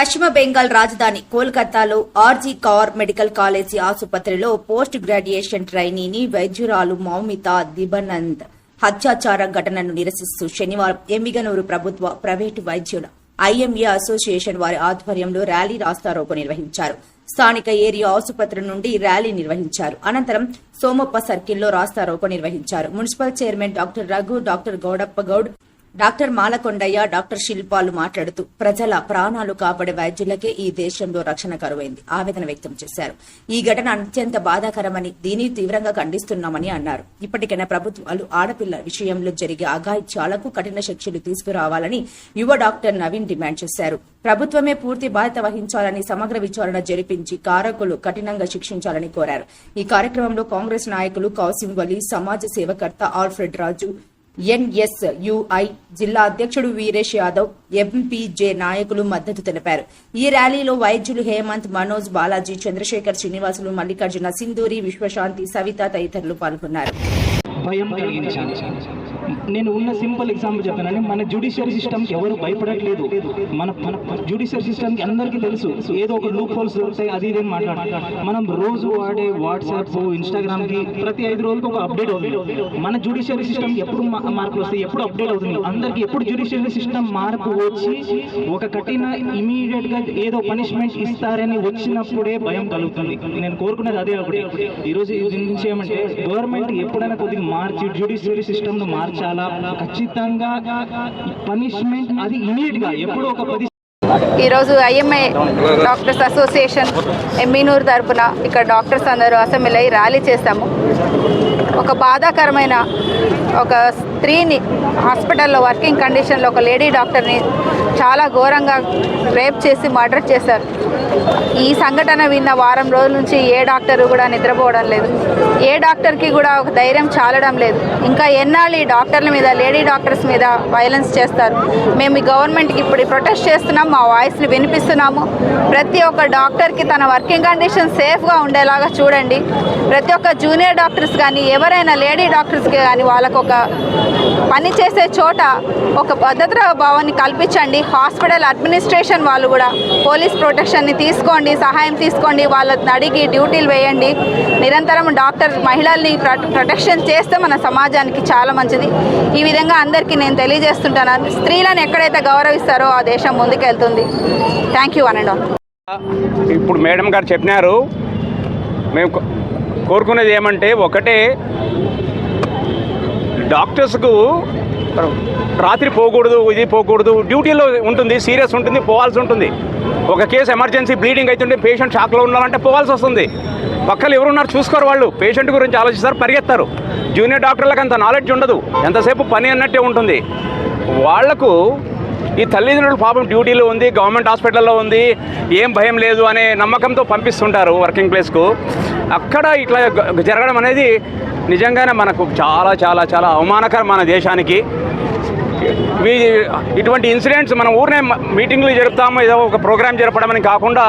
పశ్చిమ బెంగాల్ రాజధాని కోల్కతాలో ఆర్జీ కౌర్ మెడికల్ కాలేజీ ఆసుపత్రిలో పోస్ట్ గ్రాడ్యుయేషన్ ట్రైనీని వైద్యురాలు మౌమిత దిబనంద్ హత్యాచార ఘటనను నిరసిస్తూ శనివారం ఎమ్మిగనూరు ప్రభుత్వ ప్రైవేటు వైద్యుల ఐఎంఏ అసోసియేషన్ వారి ఆధ్వర్యంలో ర్యాలీ రాస్తారోకో నిర్వహించారు. స్థానిక ఏరియా ఆసుపత్రి నుండి ర్యాలీ నిర్వహించారు. అనంతరం సోమప్ప సర్కిల్లో రాస్తారోకో నిర్వహించారు. Municipal chairman doctor Raghu doctor Gowdappa Goud doctor Malakondaiah doctor శిల్పాలు మాట్లాడుతూ ప్రజల ప్రాణాలు కాపాడే వైద్యులకే ఈ దేశంలో రక్షణ కరువైంది. ఆవేదన వ్యక్తం చేశారు. ఈ ఘటన అత్యంత బాధాకరమని దీన్ని తీవ్రంగా ఖండిస్తున్నామని అన్నారు. ఇప్పటికైనా ప్రభుత్వాలు ఆడపిల్ల విషయంలో జరిగే అఘాయిత్యాలకు కఠిన శిక్షలు తీసుకురావాలని యువ డాక్టర్ నవీన్ డిమాండ్ చేశారు. ప్రభుత్వమే పూర్తి బాధ్యత వహించాలని సమగ్ర విచారణ జరిపించి కారకులు కఠినంగా శిక్షించాలని కోరారు. ఈ కార్యక్రమంలో కాంగ్రెస్ నాయకులు కౌసిం సమాజ సేవకర్త ఆల్ఫ్రెడ్ రాజు ఎన్ఎస్యుఐ జిల్లా అధ్యక్షుడు వీరేష్ యాదవ్ ఎంపీజే నాయకులు మద్దతు తెలిపారు. ఈ ర్యాలీలో వైద్యులు హేమంత్ మనోజ్ బాలాజీ చంద్రశేఖర్ శ్రీనివాసులు మల్లికార్జున సింధూరి విశ్వశాంతి సవిత తదితరులు పాల్గొన్నారు. భయం నేను ఉన్న సింపుల్ ఎగ్జాంపుల్ చెప్పానని మన జ్యుడిషియరీ సిస్టమ్కి ఎవరు భయపడట్లేదు. మన మన జ్యుడిషియరీ సిస్టమ్కి అందరికీ తెలుసు. ఏదో ఒక లూప్ హోల్స్ దొరుకుతాయి అది ఇదేం మాట్లాడాలి మనం రోజు వాడే వాట్సాప్ ఇన్స్టాగ్రామ్కి ప్రతి ఐదు రోజులకు ఒక అప్డేట్ అవుతుంది. మన జ్యుడిషియరీ సిస్టమ్ ఎప్పుడు మార్పులు వస్తాయి ఎప్పుడు అప్డేట్ అవుతుంది. అందరికీ ఎప్పుడు జ్యుడిషియరీ సిస్టమ్ మార్పు వచ్చి ఒక కఠిన ఇమీడియట్గా ఏదో పనిష్మెంట్ ఇస్తారని వచ్చినప్పుడే భయం కలుగుతుంది. నేను కోరుకునేది అదే ఒకటి. ఈరోజు దీని నుంచి ఏమంటే గవర్నమెంట్ ఎప్పుడైనా కొద్దిగా మార్చి జ్యుడిషియరీ సిస్టమ్ మార్చి చాలా ఖచ్చితంగా పనిష్మెంట్ అది ఇమీడియట్గా ఎప్పుడో ఒక పది ఈరోజు ఐఎంఏ డాక్టర్స్ అసోసియేషన్ ఎమ్మినూరు తరపున ఇక్కడ డాక్టర్స్ అందరూ అసెంబ్లీ ర్యాలీ చేస్తాము ఒక బాధాకరమైన ఒక స్త్రీని హాస్పిటల్లో వర్కింగ్ కండిషన్లో ఒక లేడీ డాక్టర్ని చాలా ఘోరంగా రేప్ చేసి మర్డర్ చేశారు. ఈ సంఘటన విన్న వారం రోజుల నుంచి ఏ డాక్టరు కూడా నిద్రపోవడం లేదు. ఏ డాక్టర్కి కూడా ఒక ధైర్యం చాలడం లేదు. ఇంకా ఎన్నాళ్ళు ఈ డాక్టర్ల మీద లేడీ డాక్టర్స్ మీద వైలెన్స్ చేస్తారు? మేము ఈ గవర్నమెంట్కి ఇప్పుడు ప్రొటెస్ట్ చేస్తున్నాం మా వాయిస్ని వినిపిస్తున్నాము. ప్రతి ఒక్క డాక్టర్కి తన వర్కింగ్ కండిషన్ సేఫ్గా ఉండేలాగా చూడండి. ప్రతి ఒక్క జూనియర్ డాక్టర్స్ కానీ ఎవరైనా లేడీ డాక్టర్స్కి కానీ వాళ్ళకు ఒక పని చేసే చోట ఒక భద్రతా భావాన్ని కల్పించండి. హాస్పిటల్ అడ్మినిస్ట్రేషన్ వాళ్ళు కూడా పోలీస్ ప్రొటెక్షన్ని తీసుకోండి సహాయం తీసుకోండి వాళ్ళని అడిగి డ్యూటీలు వేయండి. నిరంతరం డాక్టర్ మహిళల్ని ప్రొటెక్షన్ చేస్తే మన సమాజానికి చాలా మంచిది. ఈ విధంగా అందరికీ నేను తెలియజేస్తుంటాను. స్త్రీలను ఎక్కడైతే గౌరవిస్తారో ఆ దేశం ముందుకెళ్తుంది. థ్యాంక్ యూ అనండి ఇప్పుడు మేడం గారు చెప్పినారు మేము కో- కోరుకునేది ఏమంటే ఒకటే డాక్టర్స్కు రాత్రి పోకూడదు ఇది పోకూడదు డ్యూటీలో ఉంటుంది సీరియస్ ఉంటుంది పోవాల్సి ఉంటుంది. ఒక కేసు ఎమర్జెన్సీ బ్లీడింగ్ అవుతుంటే పేషెంట్ షాక్లో ఉన్నారంటే పోవాల్సి వస్తుంది. పక్కలు ఎవరున్నారు చూసుకోరు వాళ్ళు. పేషెంట్ గురించి ఆలోచిస్తారు పరిగెత్తారు. జూనియర్ డాక్టర్లకు అంత నాలెడ్జ్ ఉండదు. ఎంతసేపు పని అన్నట్టే ఉంటుంది. వాళ్ళకు ఈ తల్లిదండ్రులు పాపం డ్యూటీలో ఉంది గవర్నమెంట్ హాస్పిటల్లో ఉంది. ఏం భయం లేదు అనే నమ్మకంతో పంపిస్తుంటారు వర్కింగ్ ప్లేస్కు. అక్కడ ఇట్లా జరగడం అనేది నిజంగానే మనకు చాలా చాలా చాలా అవమానకరం మన దేశానికి. ఇటువంటి ఇన్సిడెంట్స్ మనం ఊరినే మీటింగ్లు జరుపుతాము ఏదో ఒక ప్రోగ్రామ్ జరపడం అని కాకుండా